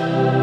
Amen.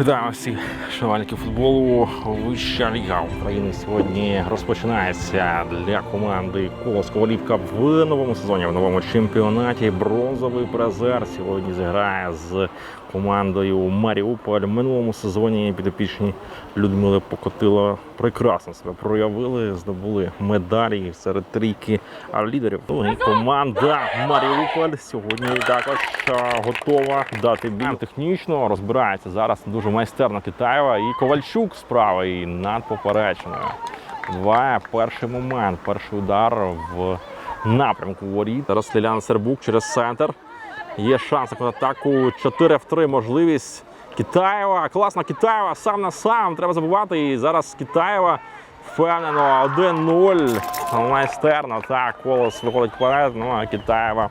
Вітаю всіх шанувальників футболу. Вища ліга України сьогодні розпочинається для команди Колос Ковалівка в новому сезоні, в новому чемпіонаті. Бронзовий призер сьогодні зіграє з командою Маріуполь. В минулому сезоні підопічні Людмили Покотило прекрасно себе проявили, здобули медалі серед трійки лідерів. Ну і команда Маріуполь сьогодні також готова дати бій технічно. Розбирається зараз дуже майстерно Китаєва і Ковальчук справа і над попереченою. Буває перший момент, перший удар в напрямку воріт. Зараз Лілян Сербук через центр. Є шанс на атаку 4 в 3 можливість. Китаєва, Класна Китаєва, сам на сам треба забувати. І зараз Китаєва впевнено 1-0. Майстерно. Так, колос виходить вперед. Ну а Китаєва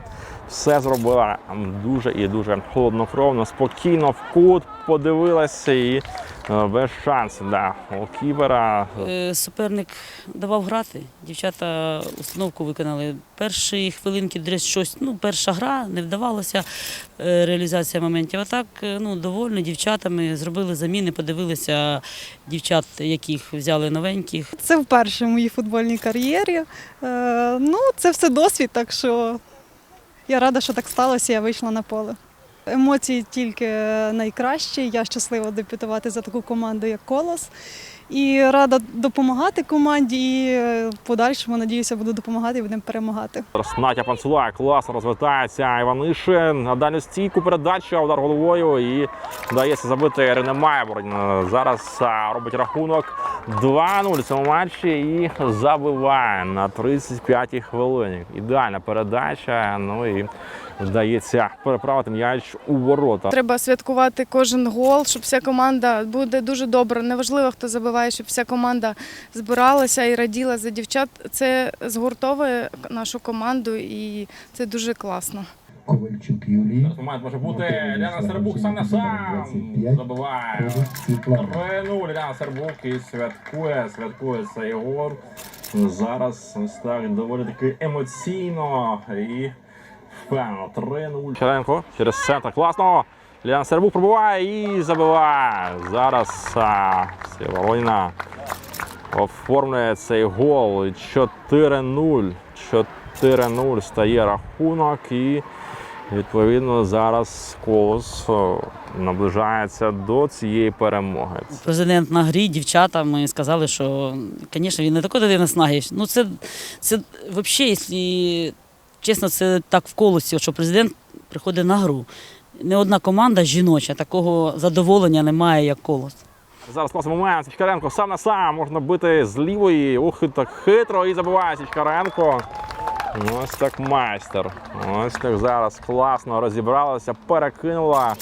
все зробила дуже і дуже холоднокровно, спокійно в кут подивилася і е, без шансів. Да. У кіпера Е, Суперник давав грати. Дівчата установку виконали. Перші хвилинки десь щось, ну, перша гра, не вдавалося е, реалізація моментів. А так, ну, довольні дівчатами, зробили заміни, подивилися дівчат, яких взяли новеньких. Це вперше в моїй футбольній кар'єрі. Е, ну, це все досвід, так що я рада, що так сталося, я вийшла на поле. Емоції тільки найкращі. Я щаслива дебютувати за таку команду, як Колос. І рада допомагати команді. І е, в подальшому, надіюся, буду допомагати і будемо перемагати. Натя Панцула класно розвертається Іванишин. На дальню стійку передача, удар головою і вдається забити Ірина Майборн. Зараз робить рахунок 2-0 в цьому матчі і забиває на 35-й хвилині. Ідеальна передача. Ну і вдається переправити м'яч у ворота. Треба святкувати кожен гол, щоб вся команда буде дуже добре. Неважливо, хто забиває, щоб вся команда збиралася і раділа за дівчат. Це згуртовує нашу команду, і це дуже класно. Ковальчук Юлій. Зараз момент може бути Ляна Сербук сам на сам забиває. 3-0 Ляна Сербук і святкує, святкує цей гол. Зараз ось так доволі таки емоційно і впевнено. 3-0. Черенко через центр. Класно. Ляна Сербук пробиває і забиває. Зараз а, Воронина оформлює цей гол. 4-0. 4-0 стає рахунок і відповідно зараз колос наближається до цієї перемоги. Президент на грі, дівчата, ми сказали, що, звісно, він не такий дитина снаги. Ну, це, це взагалі, якщо чесно, це так в колосі, що президент приходить на гру. Не одна команда жіноча, такого задоволення немає, як колос. Зараз класний момент. Січкаренко сам на сам можна бити з лівої. Ух, так хитро і забиває Січкаренко. Ось так майстер. Ось так зараз класно розібралася, перекинула.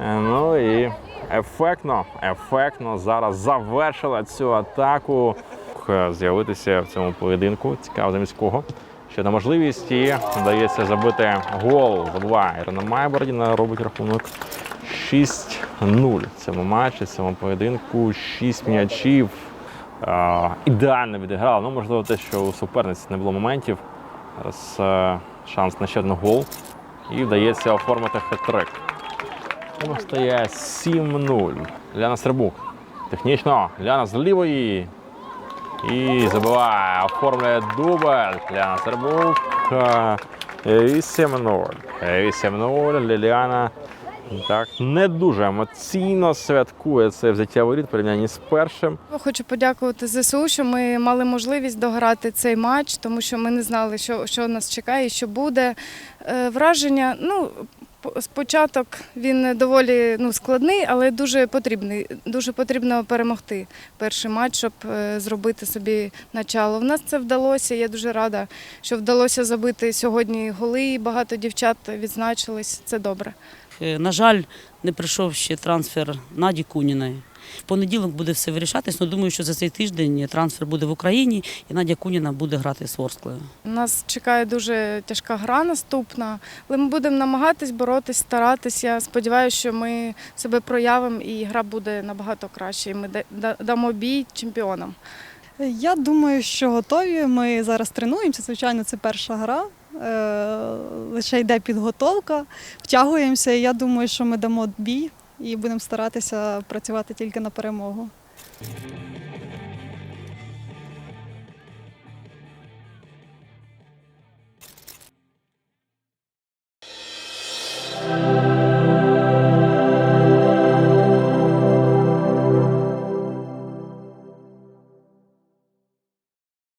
Ну і ефектно, ефектно зараз завершила цю атаку. З'явитися в цьому поєдинку. Цікаво замість кого. Ще одна можливість і вдається забити гол. Забуває Ірина Майбордіна, робить рахунок 6-0 цьому матчі, цьому поєдинку. 6 м'ячів. Ідеально відіграла. Ну, можливо, те, що у суперниці не було моментів. Зараз е, шанс на ще один гол. І вдається оформити хет-трик. Тому стає 7-0. Ляна Сербук. Технічно. Ляна з лівої. І забиває, оформлює дубль. Ляна Сербук. Е, 8-0. 8-0. Ліліана так не дуже емоційно святкує це взяття воріт порівнянні з першим. Хочу подякувати ЗСУ, що ми мали можливість дограти цей матч, тому що ми не знали, що, що нас чекає що буде. Е, Враження, ну. По- Спочаток він доволі ну, складний, але дуже потрібний. Дуже потрібно перемогти перший матч, щоб е, зробити собі начало. В нас це вдалося. Я дуже рада, що вдалося забити сьогодні голи. і Багато дівчат відзначились. Це добре. Е, На жаль, не прийшов ще трансфер Наді Куніної. В понеділок буде все вирішатись, але думаю, що за цей тиждень трансфер буде в Україні і Надя Куніна буде грати з Ворсклою. Нас чекає дуже тяжка гра наступна, але ми будемо намагатись боротись, старатись. Я сподіваюся, що ми себе проявимо і гра буде набагато краще. І ми да- да- дамо бій чемпіонам. Я думаю, що готові. Ми зараз тренуємося. Звичайно, це перша гра. Е, Лише йде підготовка, втягуємося. і Я думаю, що ми дамо бій і будемо старатися працювати тільки на перемогу.